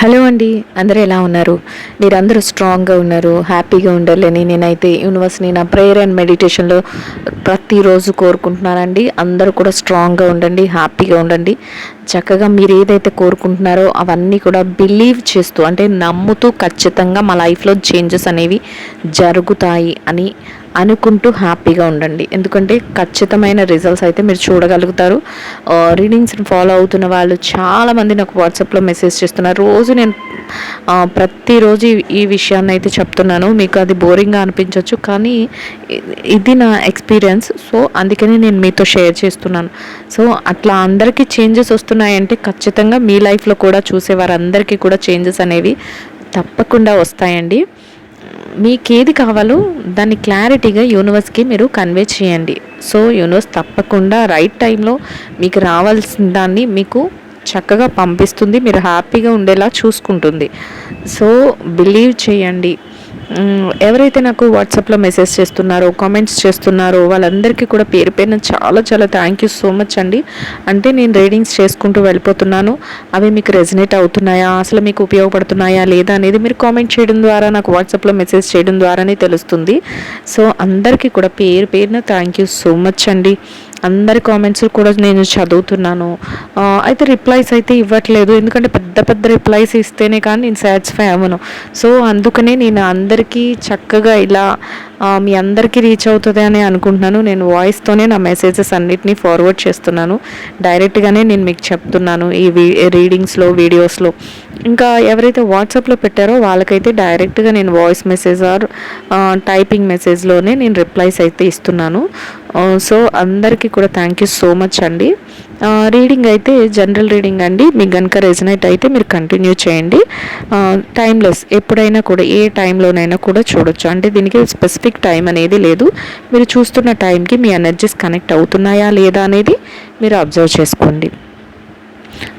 Hello అండి అందరూ ఎలా ఉన్నారు? మీరందరూ స్ట్రాంగ్గా ఉన్నారు హ్యాపీగా ఉండాలని నేనైతే యూనివర్స్ని నా ప్రేయర్ అండ్ మెడిటేషన్లో ప్రతిరోజు కోరుకుంటున్నానండి. అందరూ కూడా స్ట్రాంగ్గా ఉండండి హ్యాపీగా ఉండండి. చక్కగా మీరు ఏదైతే కోరుకుంటున్నారో అవన్నీ కూడా బిలీవ్ చేస్తూ అంటే నమ్ముతూ ఖచ్చితంగా మా లైఫ్లో చేంజెస్ అనేవి జరుగుతాయి అని అనుకుంటూ హ్యాపీగా ఉండండి. ఎందుకంటే ఖచ్చితమైన రిజల్ట్స్ అయితే మీరు చూడగలుగుతారు. రీడింగ్స్ని ఫాలో అవుతున్న వాళ్ళు చాలామంది నాకు వాట్సాప్లో మెసేజ్ చేస్తున్నారు. రోజు నేను ప్రతిరోజు ఈ- విషయాన్ని అయితే చెప్తున్నాను. మీకు అది బోరింగ్గా అనిపించవచ్చు కానీ ఇది నా ఎక్స్పీరియన్స్ సో అందుకని నేను మీతో షేర్ చేస్తున్నాను. సో అట్లా అందరికీ చేంజెస్ వస్తున్నాయంటే ఖచ్చితంగా మీ లైఫ్లో కూడా చూసే వారందరికీ కూడా చేంజెస్ అనేవి తప్పకుండా వస్తాయండి. మీకు ఏది కావాలో దాన్ని క్లారిటీగా యూనివర్స్కి మీరు కన్వే చేయండి. సో యూనివర్స్ తప్పకుండా రైట్ టైంలో మీకు రావాల్సిన దాన్ని మీకు చక్కగా పంపిస్తుంది. మీరు హ్యాపీగా ఉండేలా చూసుకుంటుంది. సో బిలీవ్ చేయండి. ఎవరైతే నాకు వాట్సాప్లో మెసేజ్ చేస్తున్నారో కామెంట్స్ చేస్తున్నారో వాళ్ళందరికీ కూడా పేరు పేరున చాలా చాలా థ్యాంక్ యూ సో మచ్ అండి. అంటే నేను రీడింగ్స్ చేసుకుంటూ వెళ్ళిపోతున్నాను. అవి మీకు రెజినేట్ అవుతున్నాయా? అసలు మీకు ఉపయోగపడుతున్నాయా లేదా అనేది మీరు కామెంట్ చేయడం ద్వారా నాకు వాట్సాప్లో మెసేజ్ చేయడం ద్వారానే తెలుస్తుంది. సో అందరికీ కూడా పేరు పేరున థ్యాంక్ యూ సో మచ్ అండి. అందరి కామెంట్స్ కూడా నేను చదువుతున్నాను. అయితే రిప్లైస్ అయితే ఇవ్వట్లేదు. ఎందుకంటే పెద్ద పెద్ద రిప్లైస్ ఇస్తేనే కానీ నేను సాటిస్ఫై అవ్వను. సో అందుకనే నేను అందరికీ చక్కగా ఇలా మీ అందరికీ రీచ్ అవుతుంది అని అనుకుంటున్నాను. నేను వాయిస్తోనే నా మెసేజెస్ అన్నిటినీ ఫార్వర్డ్ చేస్తున్నాను. డైరెక్ట్గానే నేను మీకు చెప్తున్నాను ఈ వీ రీడింగ్స్లో వీడియోస్లో ఇంకా ఎవరైతే వాట్సాప్లో పెట్టారో వాళ్ళకైతే డైరెక్ట్గా నేను వాయిస్ మెసేజ్ ఆర్ టైపింగ్ మెసేజ్లోనే నేను రిప్లైస్ అయితే ఇస్తున్నాను. Uh, సో అందరికీ కూడా థ్యాంక్ యూ సో మచ్ అండి. Uh, రీడింగ్ అయితే జనరల్ రీడింగ్ అండి. మీకు కనుక రెజినేట్ అయితే మీరు కంటిన్యూ చేయండి. Uh, టైమ్లెస్ ఎప్పుడైనా కూడా ఏ టైంలోనైనా కూడా చూడొచ్చు. అంటే దీనికి స్పెసిఫిక్ టైం అనేది లేదు. మీరు చూస్తున్న టైంకి మీ ఎనర్జీస్ కనెక్ట్ అవుతున్నాయా లేదా అనేది మీరు అబ్జర్వ్ చేసుకోండి.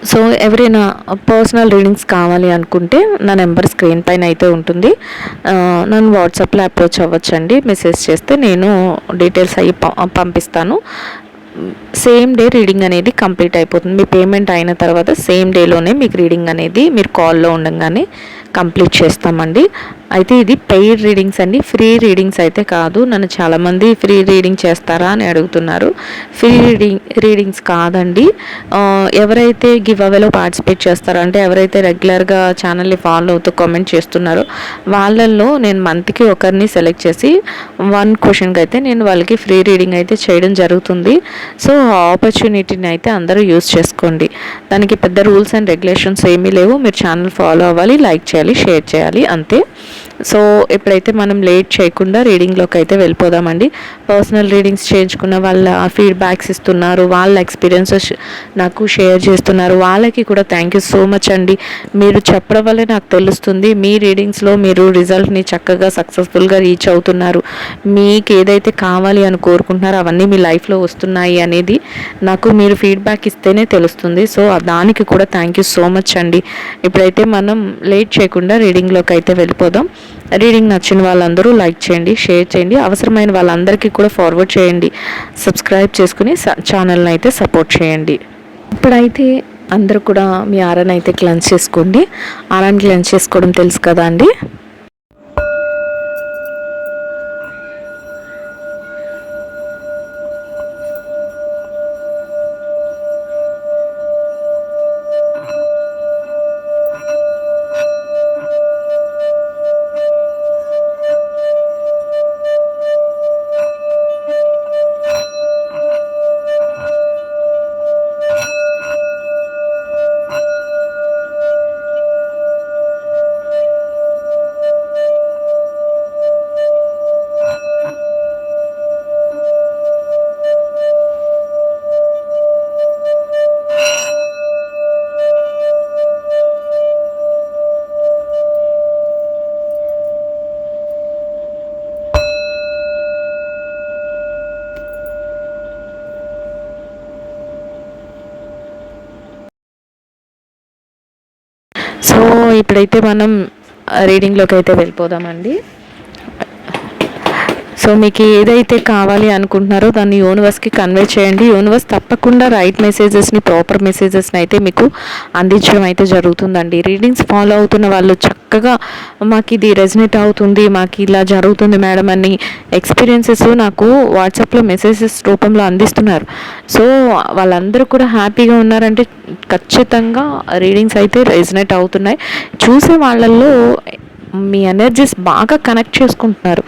సో ఎవరైనా పర్సనల్ రీడింగ్స్ కావాలి అనుకుంటే నా నెంబర్ స్క్రీన్ పైన అయితే ఉంటుంది. నన్ను వాట్సాప్లో అప్రోచ్ అవ్వచ్చండి. మెసేజ్ చేస్తే నేను డీటెయిల్స్ అవి ప- పంపిస్తాను. సేమ్ డే రీడింగ్ అనేది కంప్లీట్ అయిపోతుంది. మీ పేమెంట్ అయిన తర్వాత సేమ్ డేలోనే మీకు రీడింగ్ అనేది మీరు కాల్లో ఉండగానే కంప్లీట్ చేస్తామండి. అయితే ఇది పెయిడ్ రీడింగ్స్ అండి. ఫ్రీ రీడింగ్స్ అయితే కాదు. నన్ను చాలామంది ఫ్రీ రీడింగ్ చేస్తారా అని అడుగుతున్నారు. ఫ్రీ రీడింగ్ రీడింగ్స్ కాదండి. ఎవరైతే గివ్ అవేలో పార్టిసిపేట్ చేస్తారో అంటే ఎవరైతే రెగ్యులర్గా ఛానల్ని ఫాలో అవుతూ కామెంట్ చేస్తున్నారో వాళ్ళల్లో నేను మంత్కి ఒకరిని సెలెక్ట్ చేసి వన్ క్వశ్చన్కి అయితే నేను వాళ్ళకి ఫ్రీ రీడింగ్ అయితే చేయడం జరుగుతుంది. సో ఆపర్చునిటీని అయితే అందరూ యూస్ చేసుకోండి. దానికి పెద్ద రూల్స్ అండ్ రెగ్యులేషన్స్ ఏమీ లేవు. మీరు ఛానల్ ఫాలో అవ్వాలి లైక్ చేయాలి షేర్ చేయాలి అంతే. సో ఇప్పుడైతే మనం లేట్ చేయకుండా రీడింగ్లోకి అయితే వెళ్ళిపోదామండి. పర్సనల్ రీడింగ్స్ చేయించుకున్న వాళ్ళ ఫీడ్బ్యాక్స్ ఇస్తున్నారు వాళ్ళ ఎక్స్పీరియన్సెస్ నాకు షేర్ చేస్తున్నారు. వాళ్ళకి కూడా థ్యాంక్ యూ సో మచ్ అండి. మీరు చెప్పడం వల్లే నాకు తెలుస్తుంది మీ రీడింగ్స్లో మీరు రిజల్ట్ని చక్కగా సక్సెస్ఫుల్గా రీచ్ అవుతున్నారు. మీకు ఏదైతే కావాలి అని కోరుకుంటున్నారో అవన్నీ మీ లైఫ్లో వస్తున్నాయి అనేది నాకు మీరు ఫీడ్బ్యాక్ ఇస్తేనే తెలుస్తుంది. సో దానికి కూడా థ్యాంక్ యూ సో మచ్ అండి. ఇప్పుడైతే మనం లేట్ చేయకుండా రీడింగ్లోకి అయితే వెళ్ళిపోదాం రీడింగ్ నచ్చిన వాళ్ళందరూ లైక్ చేయండి షేర్ చేయండి. అవసరమైన వాళ్ళందరికీ కూడా ఫార్వర్డ్ చేయండి. సబ్స్క్రైబ్ చేసుకుని ఛానల్ని అయితే సపోర్ట్ చేయండి. ఇప్పుడైతే అందరూ కూడా మీ ఆరాన్ని అయితే క్లెన్స్ చేసుకోండి. ఆరాన్ని క్లెన్స్ చేసుకోవడం తెలుసు కదా అండి? ఇప్పుడైతే మనం రీడింగ్లోకి అయితే వెళ్ళిపోదామండి. సో మీకు ఏదైతే కావాలి అనుకుంటున్నారో దాన్ని యూనివర్స్కి కన్వే చేయండి. యూనివర్స్ తప్పకుండా రైట్ మెసేజెస్ని ప్రాపర్ మెసేజెస్ని అయితే మీకు అందించడం అయితే జరుగుతుందండి. రీడింగ్స్ ఫాలో అవుతున్న వాళ్ళు చక్కగా మాకు ఇది రెజినేట్ అవుతుంది మాకు ఇలా జరుగుతుంది మేడం అని ఎక్స్పీరియన్సెస్ నాకు వాట్సాప్లో మెసేజెస్ రూపంలో అందిస్తున్నారు. సో వాళ్ళందరూ కూడా హ్యాపీగా ఉన్నారంటే ఖచ్చితంగా రీడింగ్స్ అయితే రెజినేట్ అవుతున్నాయి. చూసే వాళ్ళల్లో మీ ఎనర్జీస్ బాగా కనెక్ట్ చేసుకుంటున్నారు.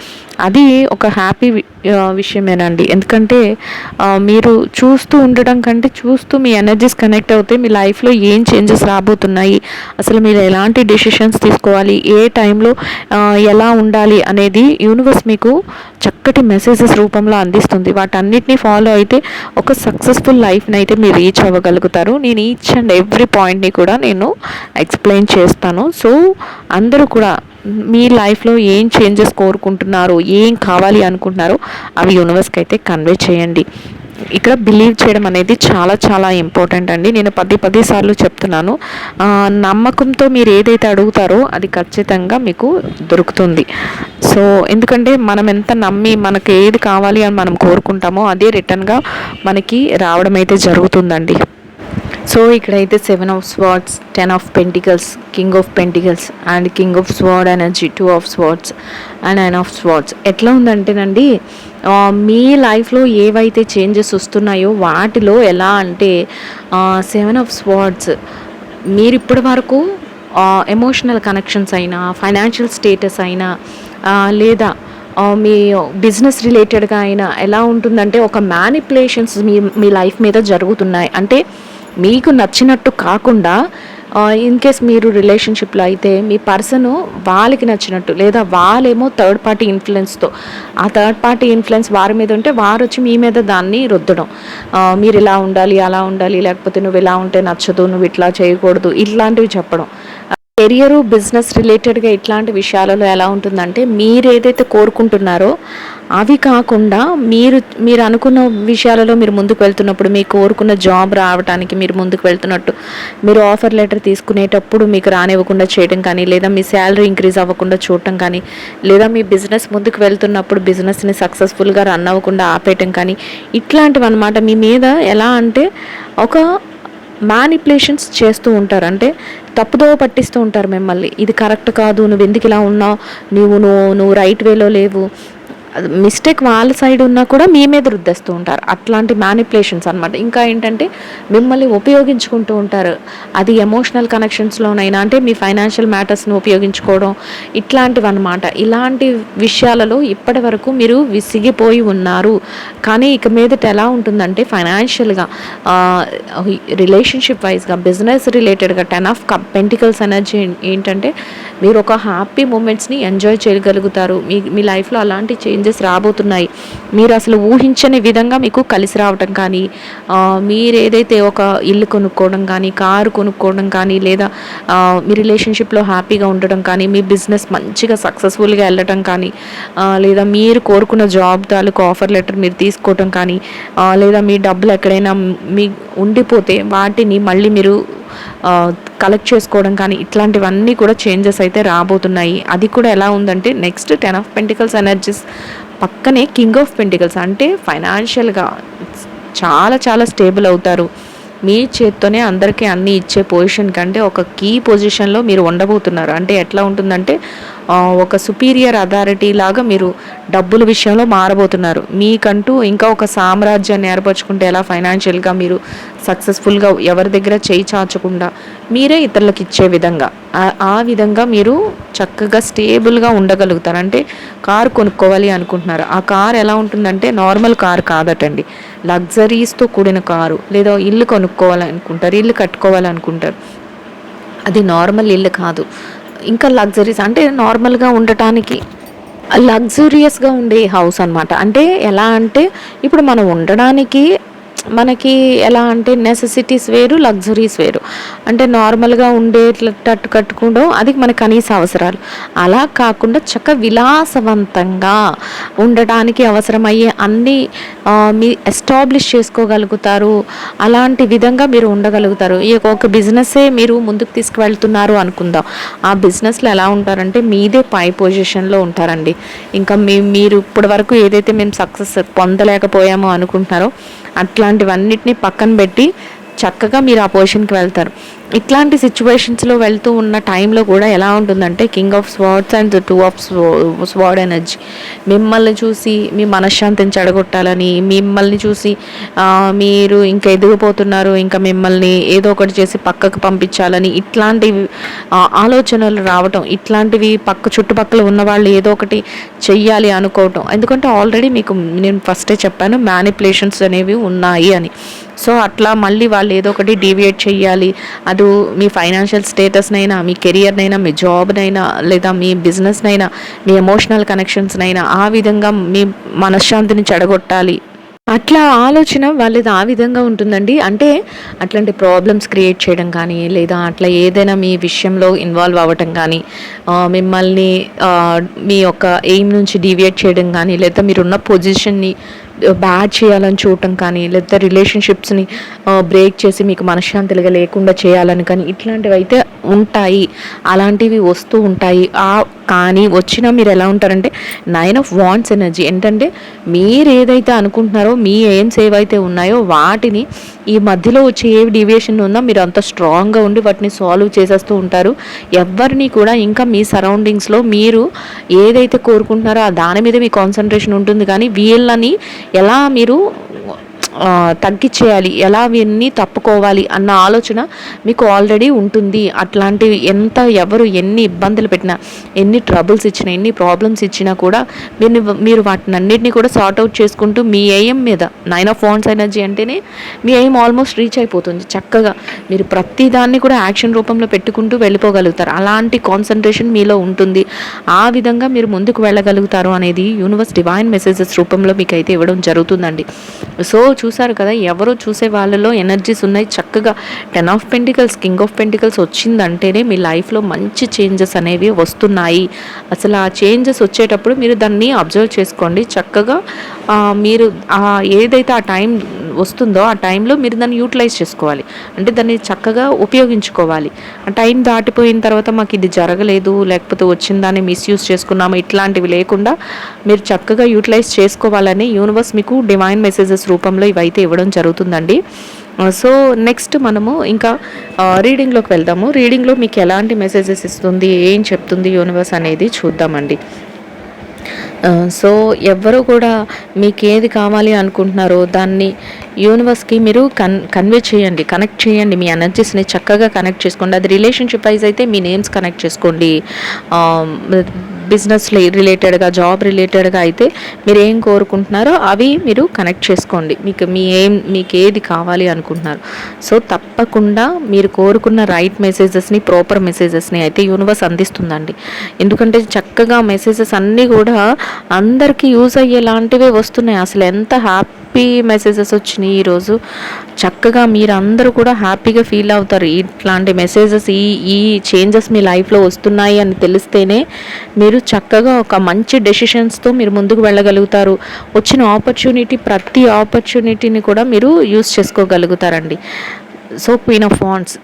అది ఒక హ్యాపీ విషయమేనండి. ఎందుకంటే మీరు చూస్తూ ఉండడం కంటే చూస్తూ మీ ఎనర్జీస్ కనెక్ట్ అవుతే మీ లైఫ్లో ఏం చేంజెస్ రాబోతున్నాయి అసలు మీరు ఎలాంటి డెసిషన్స్ తీసుకోవాలి ఏ టైంలో ఎలా ఉండాలి అనేది యూనివర్స్ మీకు చక్కటి మెసేజెస్ రూపంలో అందిస్తుంది. వాటన్నిటిని ఫాలో అయితే ఒక సక్సెస్ఫుల్ లైఫ్ని అయితే మీరు రీచ్ అవ్వగలుగుతారు. నేను ఈచ్ అండ్ ఎవ్రీ పాయింట్ని కూడా నేను ఎక్స్ప్లెయిన్ చేస్తాను. సో అందరూ కూడా మీ లైఫ్లో ఏం చేంజెస్ కోరుకుంటున్నారో ఏం కావాలి అనుకుంటున్నారో అవి యూనివర్స్కి అయితే కన్వే చేయండి. ఇక్కడ బిలీవ్ చేయడం అనేది చాలా చాలా ఇంపార్టెంట్ అండి. నేను పది పది సార్లు చెప్తున్నాను. నమ్మకంతో మీరు ఏదైతే అడుగుతారో అది ఖచ్చితంగా మీకు దొరుకుతుంది. సో ఎందుకంటే మనం ఎంత నమ్మి మనకు ఏది కావాలి అని మనం కోరుకుంటామో అదే రిటర్న్గా మనకి రావడం అయితే జరుగుతుందండి. సో ఇక్కడైతే seven of swords ten of pentacles king of pentacles and king of sword energy two of swords and nine of swords. ఎట్లా ఉందంటేనండి మీ లైఫ్లో ఏవైతే చేంజెస్ వస్తున్నాయో వాటిలో ఎలా అంటే సెవెన్ ఆఫ్ స్వార్డ్స్ మీరు ఇప్పటి వరకు ఎమోషనల్ కనెక్షన్స్ అయినా ఫైనాన్షియల్ స్టేటస్ అయినా లేదా మీ బిజినెస్ రిలేటెడ్గా అయినా ఎలా ఉంటుందంటే ఒక మ్యానిపులేషన్స్ మీ మీ లైఫ్ మీద జరుగుతున్నాయి. అంటే మీకు నచ్చినట్టు కాకుండా ఇన్ కేస్ మీరు రిలేషన్షిప్లో అయితే మీ పర్సన్ వాళ్ళకి నచ్చినట్టు లేదా వాళ్ళేమో థర్డ్ పార్టీ ఇన్ఫ్లుయెన్స్తో ఆ థర్డ్ పార్టీ ఇన్ఫ్లుయెన్స్ వారి మీద ఉంటే వారు వచ్చి మీ మీద దాన్ని రుద్దడం. మీరు ఇలా ఉండాలి అలా ఉండాలి లేకపోతే నువ్వు ఇలా ఉంటే నచ్చదు నువ్వు ఇట్లా చేయకూడదు ఇట్లాంటివి చెప్పడం. కెరియరు బిజినెస్ రిలేటెడ్గా ఇట్లాంటి విషయాలలో ఎలా ఉంటుందంటే మీరు ఏదైతే కోరుకుంటున్నారో అవి కాకుండా మీరు మీరు అనుకున్న విషయాలలో మీరు ముందుకు వెళ్తున్నప్పుడు మీ కోరుకున్న జాబ్ రావడానికి మీరు ముందుకు వెళ్తున్నట్టు మీరు ఆఫర్ లెటర్ తీసుకునేటప్పుడు మీకు రానివ్వకుండా చేయడం కానీ లేదా మీ శాలరీ ఇంక్రీజ్ అవ్వకుండా చూడటం కానీ లేదా మీ బిజినెస్ ముందుకు వెళ్తున్నప్పుడు బిజినెస్ని సక్సెస్ఫుల్గా రన్ అవ్వకుండా ఆపేయటం కానీ ఇట్లాంటివి అనమాట మీ మీద ఎలా అంటే ఒక మ్యానిపులేషన్స్ చేస్తూ ఉంటారు. అంటే తప్పుదో పట్టిస్తూ ఉంటారు మిమ్మల్ని. ఇది కరెక్ట్ కాదు నువ్వు ఎందుకు ఇలా ఉన్నావు? నువ్వు నువ్వు నువ్వు రైట్ వేలో లేవు. మిస్టేక్ వాళ్ళ సైడ్ ఉన్నా కూడా మీ మీద రుద్దేస్తూ ఉంటారు. అట్లాంటి మ్యానిపులేషన్స్ అనమాట ఇంకా ఏంటంటే మిమ్మల్ని ఉపయోగించుకుంటూ ఉంటారు. అది ఎమోషనల్ కనెక్షన్స్లోనైనా అంటే మీ ఫైనాన్షియల్ మ్యాటర్స్ని ఉపయోగించుకోవడం ఇట్లాంటివి అనమాట ఇలాంటి విషయాలలో ఇప్పటి వరకు మీరు విసిగిపోయి ఉన్నారు. కానీ ఇక మీదట ఎలా ఉంటుందంటే ఫైనాన్షియల్గా రిలేషన్షిప్ వైజ్గా బిజినెస్ రిలేటెడ్గా ten of cup pentacles energy ఏంటంటే మీరు ఒక హ్యాపీ మూమెంట్స్ని ఎంజాయ్ చేయగలుగుతారు. మీ మీ లైఫ్లో అలాంటి చేంజ్ చేంజెస్ రాబోతున్నాయి. మీరు అసలు ఊహించని విధంగా మీకు కలిసి రావటం కానీ మీరు ఏదైతే ఒక ఇల్లు కొనుక్కోవడం కానీ కారు కొనుక్కోవడం కానీ లేదా మీ రిలేషన్షిప్లో హ్యాపీగా ఉండడం కానీ మీ బిజినెస్ మంచిగా సక్సెస్ఫుల్గా వెళ్ళటం కానీ లేదా మీరు కోరుకున్న జాబ్ తాలూకు ఆఫర్ లెటర్ మీరు తీసుకోవటం కానీ లేదా మీ డబ్బులు ఎక్కడైనా మీ ఉండిపోతే వాటిని మళ్ళీ మీరు కలెక్ట్ చేసుకోవడం కానీ ఇట్లాంటివన్నీ కూడా చేంజెస్ అయితే రాబోతున్నాయి. అది కూడా ఎలా ఉందంటే next ten of pentacles energies పక్కనే కింగ్ ఆఫ్ పెంటికల్స్ అంటే ఫైనాన్షియల్గా చాలా చాలా స్టేబుల్ అవుతారు. మీ చేత్తోనే అందరికీ అన్నీ ఇచ్చే పొజిషన్ కంటే ఒక కీ పొజిషన్లో మీరు ఉండబోతున్నారు. అంటే ఎట్లా ఉంటుందంటే ఒక సుపీరియర్ అథారిటీ లాగా మీరు డబ్బుల విషయంలో మారబోతున్నారు. మీకంటూ ఇంకా ఒక సామ్రాజ్యాన్ని ఏర్పరచుకుంటే ఎలా ఫైనాన్షియల్గా మీరు సక్సెస్ఫుల్గా ఎవరి దగ్గర చేయి చాచకుండా మీరే ఇతరులకు ఇచ్చే విధంగా. ఆ విధంగా మీరు చక్కగా స్టేబుల్గా ఉండగలుగుతారు. అంటే కారు కొనుక్కోవాలి అనుకుంటున్నారు. ఆ కార్ ఎలా ఉంటుందంటే నార్మల్ కార్ కాదటండి. లగ్జరీస్తో కూడిన కారు లేదా ఇల్లు కొనుక్కోవాలనుకుంటారు ఇల్లు కట్టుకోవాలనుకుంటారు. అది నార్మల్ ఇల్లు కాదు. ఇంకా లగ్జరీస్ అంటే నార్మల్గా ఉండటానికి లగ్జూరియస్గా ఉండే హౌస్ అనమాట అంటే ఎలా అంటే ఇప్పుడు మనం ఉండడానికి మనకి ఎలా అంటే నెససిటీస్ వేరు లగ్జరీస్ వేరు. అంటే నార్మల్గా ఉండేటట్టు కట్టుకోవడం అది మన కనీస అవసరాలు. అలా కాకుండా చక్క విలాసవంతంగా ఉండటానికి అవసరమయ్యే అన్ని మీ ఎస్టాబ్లిష్ చేసుకోగలుగుతారు. అలాంటి విధంగా మీరు ఉండగలుగుతారు. ఈ ఒక బిజినెస్సే మీరు ముందుకు తీసుకువెళ్తున్నారు అనుకుందాం. ఆ బిజినెస్లో ఎలా ఉంటారంటే మీదే పై పొజిషన్లో ఉంటారండి. ఇంకా మీ మీరు ఇప్పటి వరకు ఏదైతే మేము సక్సెస్ పొందలేకపోయామో అనుకుంటున్నారో ఇలాంటివన్నిటిని పక్కన పెట్టి చక్కగా మీరు ఆ పొజిషన్కి వెళ్తారు. ఇట్లాంటి సిచ్యువేషన్స్లో వెళ్తూ ఉన్న టైంలో కూడా ఎలా ఉంటుందంటే king of swords and two of sword energy మిమ్మల్ని చూసి మీ మనశ్శాంతిని చెడగొట్టాలని మిమ్మల్ని చూసి మీరు ఇంకా ఎదిగిపోతున్నారు ఇంకా మిమ్మల్ని ఏదో ఒకటి చేసి పక్కకు పంపించాలని ఇట్లాంటివి ఆలోచనలు రావటం ఇట్లాంటివి పక్క చుట్టుపక్కల ఉన్న వాళ్ళు ఏదో ఒకటి చెయ్యాలి అనుకోవటం. ఎందుకంటే ఆల్రెడీ మీకు నేను ఫస్టే చెప్పాను మ్యానిపులేషన్స్ అనేవి ఉన్నాయి అని. సో అట్లా మళ్ళీ వాళ్ళు ఏదో ఒకటి డీవియేట్ చేయాలి అది మీ ఫైనాన్షియల్ స్టేటస్నైనా మీ కెరియర్నైనా మీ జాబ్నైనా లేదా మీ బిజినెస్నైనా మీ ఎమోషనల్ కనెక్షన్స్నైనా ఆ విధంగా మీ మనశ్శాంతిని చెడగొట్టాలి. అట్లా ఆలోచన వాళ్ళది ఆ విధంగా ఉంటుందండి. అంటే అట్లాంటి ప్రాబ్లమ్స్ క్రియేట్ చేయడం కానీ లేదా అట్లా ఏదైనా మీ విషయంలో ఇన్వాల్వ్ అవ్వటం కానీ మిమ్మల్ని మీ యొక్క ఎయిమ్ నుంచి డీవియేట్ చేయడం కానీ లేదా మీరున్న పొజిషన్ని బ్యాడ్ చేయాలని చూడటం కానీ లేదా రిలేషన్షిప్స్ని బ్రేక్ చేసి మీకు మనశ్శాంతిగా లేకుండా చేయాలని కానీ ఇట్లాంటివి అయితే ఉంటాయి. అలాంటివి వస్తూ ఉంటాయి. ఆ కానీ వచ్చినా మీరు ఎలా ఉంటారంటే నైన్ ఆఫ్ వాంట్స్ ఎనర్జీ ఏంటంటే మీరు ఏదైతే అనుకుంటున్నారో మీ ఎయిమ్స్ ఏవైతే ఉన్నాయో వాటిని ఈ మధ్యలో వచ్చే ఏ డివియేషన్ ఉందో మీరు అంత స్ట్రాంగ్గా ఉండి వాటిని సాల్వ్ చేసేస్తూ ఉంటారు. ఎవరిని కూడా ఇంకా మీ సరౌండింగ్స్లో మీరు ఏదైతే కోరుకుంటున్నారో ఆ దాని మీద మీ కాన్సన్ట్రేషన్ ఉంటుంది. కానీ వీళ్ళని ఎలా మీరు తగ్గించేయాలి ఎలా వీన్ని తప్పుకోవాలి అన్న ఆలోచన మీకు ఆల్రెడీ ఉంటుంది. అట్లాంటివి ఎంత ఎవరు ఎన్ని ఇబ్బందులు పెట్టినా ఎన్ని ట్రబుల్స్ ఇచ్చినా ఎన్ని ప్రాబ్లమ్స్ ఇచ్చినా కూడా మీరు మీరు వాటిని అన్నిటినీ కూడా సార్ట్ అవుట్ చేసుకుంటూ మీ ఎయిమ్ మీద నైన్ ఆఫ్ ఫోన్స్ ఎనర్జీ అంటేనే మీ ఎయిమ్ ఆల్మోస్ట్ రీచ్ అయిపోతుంది. చక్కగా మీరు ప్రతిదాన్ని కూడా యాక్షన్ రూపంలో పెట్టుకుంటూ వెళ్ళిపోగలుగుతారు. అలాంటి కాన్సన్ట్రేషన్ మీలో ఉంటుంది. ఆ విధంగా మీరు ముందుకు వెళ్ళగలుగుతారు అనేది యూనివర్స్ డివైన్ మెసేజెస్ రూపంలో మీకు అయితే ఇవ్వడం జరుగుతుందండి. సో చూసారు కదా ఎవరో చూసే వాళ్ళలో ఎనర్జీస్ ఉన్నాయి. చక్కగా ten of pentacles king of pentacles వచ్చిందంటేనే మీ లైఫ్లో మంచి చేంజెస్ అనేవి వస్తున్నాయి. అసలు ఆ చేంజెస్ వచ్చేటప్పుడు మీరు దాన్ని అబ్జర్వ్ చేసుకోండి. చక్కగా మీరు ఏదైతే ఆ టైం వస్తుందో ఆ టైంలో మీరు దాన్ని యూటిలైజ్ చేసుకోవాలి. అంటే దాన్ని చక్కగా ఉపయోగించుకోవాలి. ఆ టైం దాటిపోయిన తర్వాత మాకు ఇది జరగలేదు లేకపోతే వచ్చిన దాన్ని మిస్యూజ్ చేసుకున్నాము ఇట్లాంటివి లేకుండా మీరు చక్కగా యూటిలైజ్ చేసుకోవాలని యూనివర్స్ మీకు డివైన్ మెసేజెస్ రూపంలో ఇవైతే ఇవ్వడం జరుగుతుందండి. సో నెక్స్ట్ మనము ఇంకా రీడింగ్లోకి వెళ్దాము. రీడింగ్లో మీకు ఎలాంటి మెసేజెస్ ఇస్తుంది ఏం చెప్తుంది యూనివర్స్ అనేది చూద్దామండి. సో ఎవ్వరు కూడా మీకు ఏది కావాలి అనుకుంటున్నారో దాన్ని యూనివర్స్కి మీరు కన్ కన్వే చేయండి కనెక్ట్ చేయండి. మీ ఎనర్జీస్ని చక్కగా కనెక్ట్ చేసుకోండి. అది రిలేషన్షిప్ వైజ్ అయితే మీ నేమ్స్ కనెక్ట్ చేసుకోండి. బిజినెస్ రిలేటెడ్గా జాబ్ రిలేటెడ్గా అయితే మీరు ఏం కోరుకుంటున్నారో అవి మీరు కనెక్ట్ చేసుకోండి. మీకు మీ ఏం మీకు ఏది కావాలి అనుకుంటున్నారు. సో తప్పకుండా మీరు కోరుకున్న రైట్ మెసేజెస్ని ప్రాపర్ మెసేజెస్ని అయితే యూనివర్స్ అందిస్తుందండి. ఎందుకంటే చక్కగా మెసేజెస్ అన్నీ కూడా అందరికీ యూజ్ అయ్యేలాంటివే వస్తున్నాయి. అసలు ఎంత హ్యాపీ హ్యాపీ మెసేజెస్ వచ్చినాయి ఈరోజు. చక్కగా మీరందరూ కూడా హ్యాపీగా ఫీల్ అవుతారు. ఇట్లాంటి మెసేజెస్ ఈ ఈ చేంజెస్ మీ లైఫ్లో వస్తున్నాయి అని తెలిస్తేనే మీరు చక్కగా ఒక మంచి డెసిషన్స్తో మీరు ముందుకు వెళ్ళగలుగుతారు. వచ్చిన ఆపర్చునిటీ ప్రతి ఆపర్చునిటీని కూడా మీరు use చేసుకోగలుగుతారండి. So queen of wands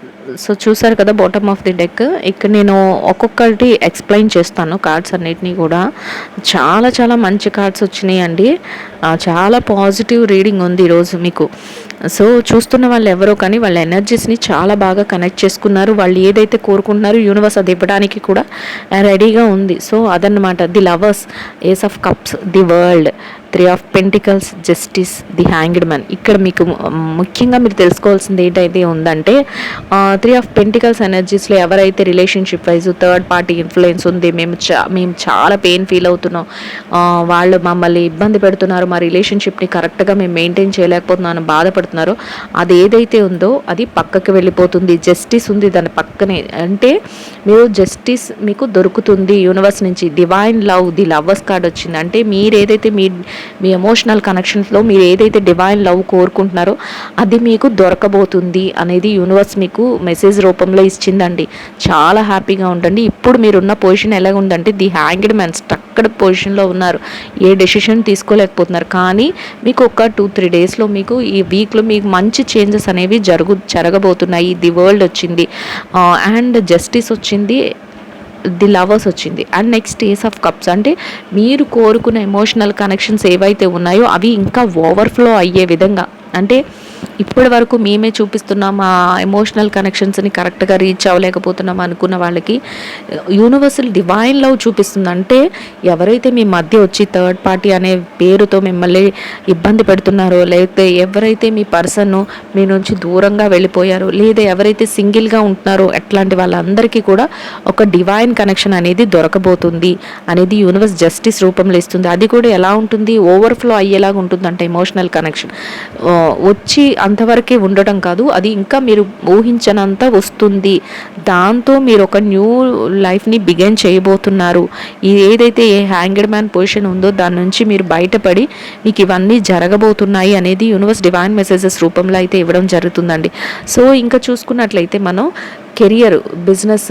so చూసారు కదా బాటమ్ ఆఫ్ ది డెక్ ఇక్కడ నేను ఒక్కొక్కటి ఎక్స్ప్లెయిన్ చేస్తాను కార్డ్స్ అన్నిటినీ కూడా. చాలా చాలా మంచి కార్డ్స్ వచ్చినాయి అండి చాలా పాజిటివ్ రీడింగ్ ఉంది ఈరోజు మీకు. సో చూస్తున్న వాళ్ళు ఎవరో కానీ వాళ్ళ ఎనర్జీస్ని చాలా బాగా కనెక్ట్ చేసుకున్నారు. వాళ్ళు ఏదైతే కోరుకుంటున్నారో యూనివర్స్ అది ఇవ్వడానికి కూడా రెడీగా ఉంది. సో అదన్నమాట the lovers ace of cups the world three of pentacles justice the hanged man ఇక్కడ మీకు ముఖ్యంగా మీరు తెలుసుకోవాల్సింది ఏంటైతే ఉందంటే త్రీ ఆఫ్ పెంటికల్స్ ఎనర్జీస్లో ఎవరైతే relationship wise third party influence ఉంది మేము చా మేము చాలా పెయిన్ ఫీల్ అవుతున్నాం. వాళ్ళు మమ్మల్ని ఇబ్బంది పెడుతున్నారు మా రిలేషన్షిప్ని కరెక్ట్గా మేము మెయింటైన్ చేయలేకపోతున్నాను బాధపడుతున్నారు. అది ఏదైతే ఉందో అది పక్కకి వెళ్ళిపోతుంది. జస్టిస్ ఉంది దాని పక్కనే. అంటే మీరు జస్టిస్ మీకు దొరుకుతుంది యూనివర్స్ నుంచి. Divine love the lovers card వచ్చింది. అంటే మీరు ఏదైతే మీ మీ ఎమోషనల్ కనెక్షన్స్లో మీరు ఏదైతే డివైన్ లవ్ కోరుకుంటున్నారో అది మీకు దొరకబోతుంది అనేది యూనివర్స్ మీకు మెసేజ్ రూపంలో ఇచ్చిందండి. చాలా హ్యాపీగా ఉండండి. ఇప్పుడు మీరున్న పొజిషన్ ఎలా ఉందంటే ది హ్యాంగిడ్ మ్యాన్ స్టక్కడ పొజిషన్లో ఉన్నారు. ఏ డెసిషన్ తీసుకోలేకపోతున్నారు. కానీ మీకు ఒక టూ త్రీ డేస్లో మీకు ఈ వీక్లో మీకు మంచి చేంజెస్ అనేవి జరుగు జరగబోతున్నాయి. ది వరల్డ్ వచ్చింది. అండ్ జస్టిస్ వచ్చింది. ది లవర్స్ వచ్చింది. And next ace of cups. అంటే మీరు కోరుకున్న ఎమోషనల్ కనెక్షన్స్ ఏవైతే ఉన్నాయో అవి ఇంకా ఓవర్ఫ్లో అయ్యే విధంగా. అంటే ఇప్పటి వరకు మేమే చూపిస్తున్నాం ఆ ఎమోషనల్ కనెక్షన్స్ని కరెక్ట్గా రీచ్ అవ్వలేకపోతున్నాం అనుకున్న వాళ్ళకి. యూనివర్సల్ డివైన్ లవ్ చూపిస్తుంది. అంటే ఎవరైతే మీ మధ్య వచ్చి థర్డ్ పార్టీ అనే పేరుతో మిమ్మల్ని ఇబ్బంది పెడుతున్నారో లేకపోతే ఎవరైతే మీ పర్సన్ మీ నుంచి దూరంగా వెళ్ళిపోయారో లేదా ఎవరైతే సింగిల్గా ఉంటున్నారో అట్లాంటి వాళ్ళందరికీ కూడా ఒక డివైన్ కనెక్షన్ అనేది దొరకబోతుంది అనేది యూనివర్స్ జస్టిస్ రూపంలో ఇస్తుంది. అది కూడా ఎలా ఉంటుంది? ఓవర్ఫ్లో అయ్యేలాగా ఉంటుంది అంటే ఎమోషనల్ కనెక్షన్ వచ్చి అంతవరకే ఉండటం కాదు అది ఇంకా మీరు ఊహించనంత వస్తుంది. దాంతో మీరు ఒక న్యూ లైఫ్ని బిగైన్ చేయబోతున్నారు. ఈ ఏదైతే ఏ హ్యాంగెడ్ మ్యాన్ పొజిషన్ ఉందో దాని నుంచి మీరు బయటపడి మీకు ఇవన్నీ జరగబోతున్నాయి అనేది యూనివర్స్ డివైన్ మెసేజెస్ రూపంలో అయితే ఇవ్వడం జరుగుతుందండి. సో ఇంకా చూసుకున్నట్లయితే మనం కెరియర్ బిజినెస్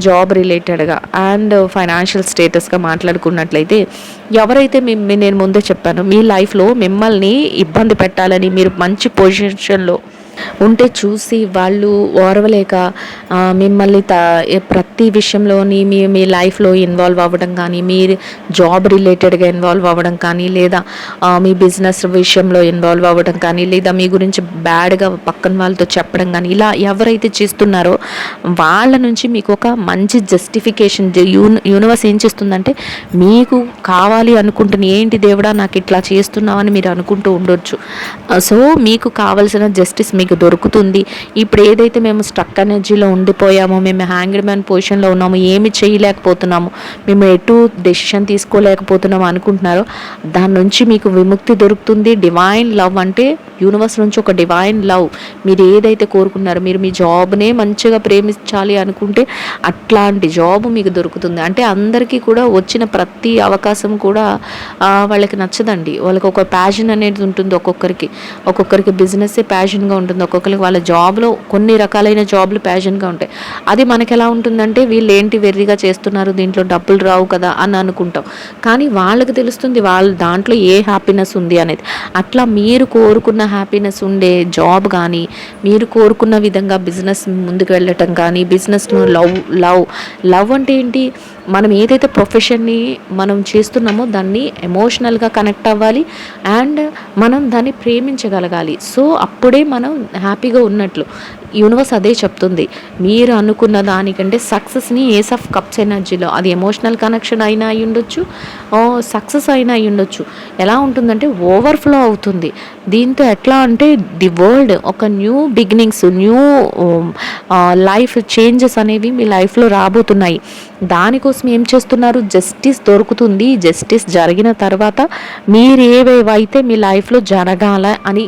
జాబ్ రిలేటెడ్గా అండ్ ఫైనాన్షియల్ స్టేటస్గా మాట్లాడుకున్నట్లయితే ఎవరైతే మీ నేను ముందే చెప్పాను మీ లైఫ్లో మిమ్మల్ని ఇబ్బంది పెట్టాలని మీరు మంచి పొజిషన్లో ఉంటే చూసి వాళ్ళు ఓర్వలేక మిమ్మల్ని త ప్రతి విషయంలోని మీ మీ లైఫ్లో ఇన్వాల్వ్ అవ్వడం కానీ మీ జాబ్ రిలేటెడ్గా ఇన్వాల్వ్ అవ్వడం కానీ లేదా మీ బిజినెస్ విషయంలో ఇన్వాల్వ్ అవ్వడం కానీ లేదా మీ గురించి బ్యాడ్గా పక్కన వాళ్ళతో చెప్పడం కానీ ఇలా ఎవరైతే చేస్తున్నారో వాళ్ళ నుంచి మీకు ఒక మంచి జస్టిఫికేషన్ యూనివర్స్ ఏం చేస్తుందంటే మీకు కావాలి అనుకుంటున్న ఏంటి దేవుడా నాకు ఇట్లా చేస్తున్నావని మీరు అనుకుంటూ ఉండొచ్చు. సో మీకు కావలసిన జస్టిస్ మీకు మీకు దొరుకుతుంది. ఇప్పుడు ఏదైతే మేము స్ట్రక్ ఎనర్జీలో ఉండిపోయామో మేము హ్యాంగ్డ్ మ్యాన్ పొజిషన్లో ఉన్నాము ఏమి చేయలేకపోతున్నాము మేము ఎటు డెసిషన్ తీసుకోలేకపోతున్నాము అనుకుంటున్నారో దాని నుంచి మీకు విముక్తి దొరుకుతుంది. డివైన్ లవ్ అంటే యూనివర్స్ నుంచి ఒక డివైన్ లవ్ మీరు ఏదైతే కోరుకున్నారో మీరు మీ జాబ్నే మంచిగా ప్రేమించాలి అనుకుంటే అట్లాంటి జాబ్ మీకు దొరుకుతుంది. అంటే అందరికీ కూడా వచ్చిన ప్రతి అవకాశం కూడా వాళ్ళకి నచ్చదండి. వాళ్ళకి ఒక ప్యాషన్ అనేది ఉంటుంది ఒక్కొక్కరికి. ఒక్కొక్కరికి బిజినెస్ ప్యాషన్గా ఉంటుంది. ఒక్కొక్కరికి వాళ్ళ జాబ్లో కొన్ని రకాలైన జాబ్లు ప్యాషన్గా ఉంటాయి. అది మనకి ఎలా ఉంటుందంటే వీళ్ళు ఏంటి వెర్రిగా చేస్తున్నారు? దీంట్లో డబ్బులు రావు కదా అని అనుకుంటాం. కానీ వాళ్ళకి తెలుస్తుంది వాళ్ళ దాంట్లో ఏ హ్యాపీనెస్ ఉంది అనేది. అట్లా మీరు కోరుకున్న హ్యాపీనెస్ ఉండే జాబ్ కానీ మీరు కోరుకున్న విధంగా బిజినెస్ ముందుకు వెళ్ళటం కానీ బిజినెస్ను లవ్ లవ్ లవ్ అంటే ఏంటి? మనం ఏదైతే ప్రొఫెషన్ని మనం చేస్తున్నామో దాన్ని ఎమోషనల్గా కనెక్ట్ అవ్వాలి అండ్ మనం దాన్ని ప్రేమించగలగాలి. సో అప్పుడే మనం హ్యాపీగా ఉన్నట్లు. యూనివర్స్ అదే చెప్తుంది. మీరు అనుకున్న దానికంటే సక్సెస్ని ఏస్ ఆఫ్ కప్స్ ఎనర్జీలో అది ఎమోషనల్ కనెక్షన్ అయినా అయి ఉండొచ్చు. సక్సెస్ అయినా అయి ఉండొచ్చు. ఎలా ఉంటుందంటే ఓవర్ఫ్లో అవుతుంది. దీంతో ఎట్లా అంటే ది వరల్డ్ ఒక new beginnings new life changes అనేవి మీ లైఫ్లో రాబోతున్నాయి. దానికోసం ఏం చేస్తున్నారు? జస్టిస్ దొరుకుతుంది. జస్టిస్ జరిగిన తర్వాత మీరు ఏవేవైతే మీ లైఫ్లో జరగాల అని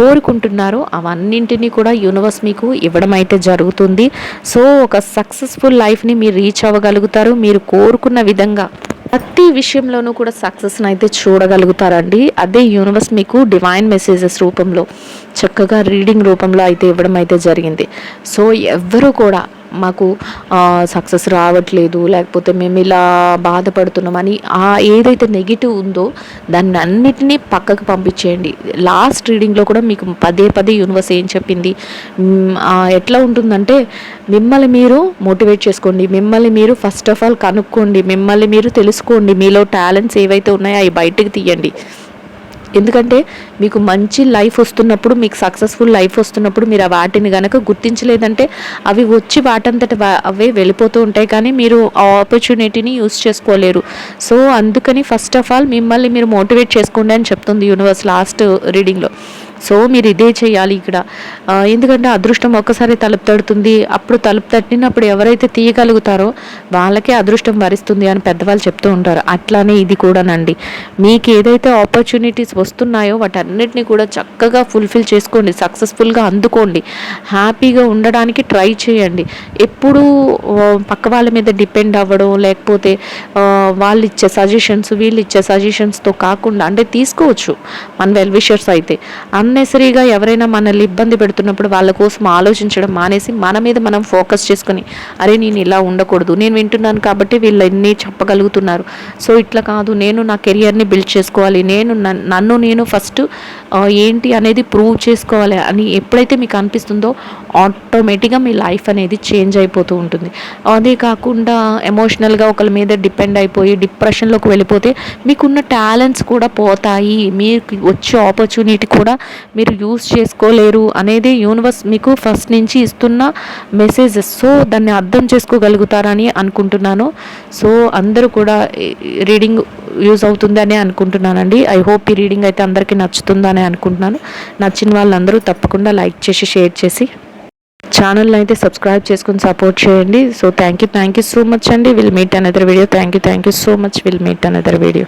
కోరుకుంటున్నారో అవన్నింటినీ కూడా యూనివర్స్ మీకు ఇవ్వడం అయితే జరుగుతుంది. సో ఒక సక్సెస్ఫుల్ లైఫ్ని మీరు రీచ్ అవ్వగలుగుతారు. మీరు కోరుకున్న విధంగా ప్రతి విషయంలోనూ కూడా సక్సెస్ని అయితే చూడగలుగుతారండి. అదే యూనివర్స్ మీకు డివైన్ మెసేజెస్ రూపంలో. చక్కగా రీడింగ్ రూపంలో అయితే ఇవ్వడం అయితే జరిగింది. సో ఎవ్వరూ కూడా మాకు సక్సెస్ రావట్లేదు లేకపోతే మేము ఇలా బాధపడుతున్నామని ఆ ఏదైతే నెగిటివ్ ఉందో దాన్ని అన్నిటినీ పక్కకు పంపించేయండి. లాస్ట్ రీడింగ్లో కూడా మీకు పదే పదే యూనివర్స్ ఏం చెప్పింది? ఎట్లా ఉంటుందంటే మిమ్మల్ని మీరు మోటివేట్ చేసుకోండి. మిమ్మల్ని మీరు ఫస్ట్ ఆఫ్ ఆల్ కనుక్కోండి. మిమ్మల్ని మీరు తెలుసుకోండి. మీలో టాలెంట్స్ ఏవైతే ఉన్నాయో అవి బయటకు తీయండి. ఎందుకంటే మీకు మంచి లైఫ్ వస్తున్నప్పుడు మీకు సక్సెస్ఫుల్ లైఫ్ వస్తున్నప్పుడు మీరు ఆ వాటిని కనుక గుర్తించలేదంటే అవి వచ్చి వాటంతట అవే వెళ్ళిపోతూ ఉంటాయి. కానీ మీరు ఆ ఆపర్చునిటీని యూస్ చేసుకోలేరు. సో అందుకని ఫస్ట్ ఆఫ్ ఆల్ మిమ్మల్ని మీరు మోటివేట్ చేసుకోండి అని చెప్తుంది యూనివర్స్ లాస్ట్ రీడింగ్లో సో మీరు ఇదే చేయాలి ఇక్కడ. ఎందుకంటే అదృష్టం ఒక్కసారి తలుపు తడుతుంది. అప్పుడు తలుపు తట్టినప్పుడు ఎవరైతే తీయగలుగుతారో వాళ్ళకే అదృష్టం వరిస్తుంది అని పెద్దవాళ్ళు చెప్తూ ఉంటారు. అట్లానే ఇది కూడానండి. మీకు ఏదైతే ఆపర్చునిటీస్ వస్తున్నాయో వాటన్నిటిని కూడా చక్కగా ఫుల్ఫిల్ చేసుకోండి. సక్సెస్ఫుల్గా అందుకోండి. హ్యాపీగా ఉండడానికి ట్రై చేయండి. ఎప్పుడూ పక్క వాళ్ళ మీద డిపెండ్ అవ్వడం లేకపోతే వాళ్ళు ఇచ్చే సజెషన్స్ వీళ్ళు ఇచ్చే సజెషన్స్తో కాకుండా అంటే తీసుకోవచ్చు. మన వెల్ విషర్స్ అయితే. అన్నెసరీగా ఎవరైనా మనల్ని ఇబ్బంది పెడుతున్నప్పుడు వాళ్ళ కోసం ఆలోచించడం మానేసి మన మీద మనం ఫోకస్ చేసుకొని అరే నేను ఇలా ఉండకూడదు. నేను వింటున్నాను కాబట్టి వీళ్ళు ఎన్ని చెప్పగలుగుతున్నారు. సో ఇట్లా కాదు. నేను నా కెరియర్ని బిల్డ్ చేసుకోవాలి. నేను నన్- నన్ను నేను ఫస్ట్ ఏంటి అనేది ప్రూవ్ చేసుకోవాలి అని ఎప్పుడైతే మీకు అనిపిస్తుందో ఆటోమేటిక్గా మీ లైఫ్ అనేది చేంజ్ అయిపోతూ ఉంటుంది. అదే కాకుండా ఎమోషనల్గా ఒకరి మీద డిపెండ్ అయిపోయి డిప్రెషన్లోకి వెళ్ళిపోతే మీకున్న టాలెంట్స్ కూడా పోతాయి. మీకు వచ్చే ఆపర్చునిటీ కూడా మీరు యూస్ చేసుకోలేరు అనేది యూనివర్స్ మీకు ఫస్ట్ నుంచి ఇస్తున్న మెసేజెస్ సో దాన్ని అర్థం చేసుకోగలుగుతారని అనుకుంటున్నాను. సో అందరూ కూడా రీడింగ్ యూజ్ అవుతుందని అనుకుంటున్నానండి. ఐ హోప్ ఈ రీడింగ్ అయితే అందరికీ నచ్చుతుందని అనుకుంటున్నాను. నచ్చిన వాళ్ళందరూ తప్పకుండా లైక్ చేసి షేర్ చేసి ఛానల్ని అయితే సబ్స్క్రైబ్ చేసుకుని సపోర్ట్ చేయండి. So thank you thank you so much అండి. Will meet another video thank you thank you so much will meet another video